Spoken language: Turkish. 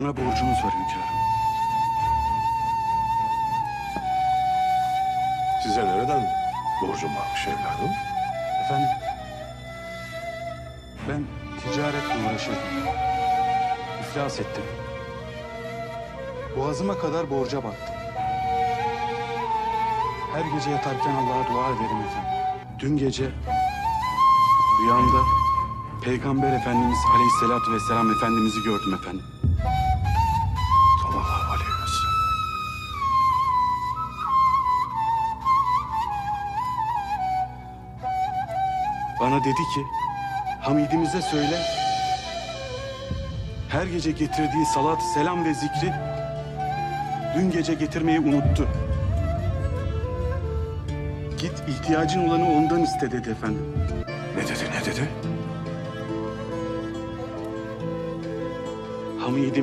Bana borcunuz var hünkârım. Size nereden borcum varmış evladım? Efendim? Ben ticaretle uğraşıyordum. İflas ettim. Boğazıma kadar borca battım. Her gece yatarken Allah'a dua ederim efendim. Dün gece rüyamda Peygamber Efendimiz Aleyhisselatü Vesselam Efendimiz'i gördüm efendim. Bana dedi ki, Hamidimize söyle, her gece getirdiği salat, selam ve zikri dün gece getirmeyi unuttu. Git ihtiyacın olanı ondan iste dedi efendim. Ne dedi ne dedi? Hamidimiz